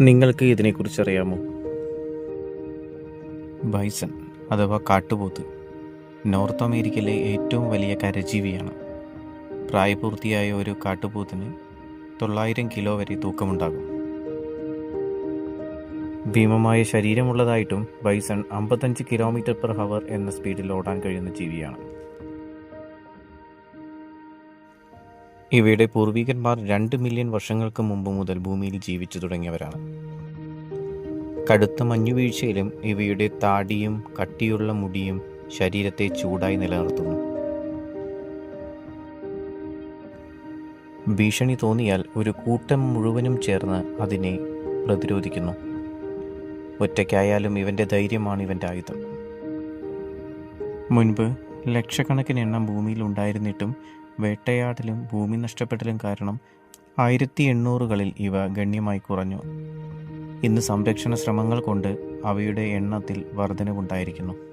നിങ്ങൾക്ക് ഇതിനെക്കുറിച്ച് അറിയാമോ ബൈസൺ അഥവാ കാട്ടുപോത്ത് നോർത്ത് അമേരിക്കയിലെ ഏറ്റവും വലിയ കരജീവിയാണ്. പ്രായപൂർത്തിയായ ഒരു കാട്ടുപോത്തിന് തൊള്ളായിരം കിലോ വരെ തൂക്കമുണ്ടാകും. ഭീമമായ ശരീരമുള്ളതായിട്ടും ബൈസൺ അമ്പത്തഞ്ച് കിലോമീറ്റർ പെർ ഹവർ എന്ന സ്പീഡിൽ ഓടാൻ കഴിയുന്ന ജീവിയാണ്. ഇവയുടെ പൂർവികന്മാർ രണ്ട് മില്യൺ വർഷങ്ങൾക്ക് മുമ്പ് മുതൽ ഭൂമിയിൽ ജീവിച്ചു തുടങ്ങിയവരാണ്. കടുത്ത മഞ്ഞുവീഴ്ചയിലും ഇവയുടെ താടിയും കട്ടിയുള്ള മുടിയും ശരീരത്തെ ചൂടായി നിലനിർത്തുന്നു. ഭീഷണി തോന്നിയാൽ ഒരു കൂട്ടം മുഴുവനും ചേർന്ന് അതിനെ പ്രതിരോധിക്കുന്നു. ഒറ്റയ്ക്കായാലും ഇവന്റെ ധൈര്യമാണ് ഇവന്റെ ആയുധം. മുൻപ് ലക്ഷക്കണക്കിന് എണ്ണം ഭൂമിയിൽ ഉണ്ടായിരുന്നിട്ടും വേട്ടയാടലും ഭൂമി നഷ്ടപ്പെടലും കാരണം ആയിരത്തി എണ്ണൂറുകളിൽ ഇവ ഗണ്യമായി കുറഞ്ഞു. ഇന്ന് സംരക്ഷണ ശ്രമങ്ങൾ കൊണ്ട് അവയുടെ എണ്ണത്തിൽ വർധനവുണ്ടായിരിക്കുന്നു.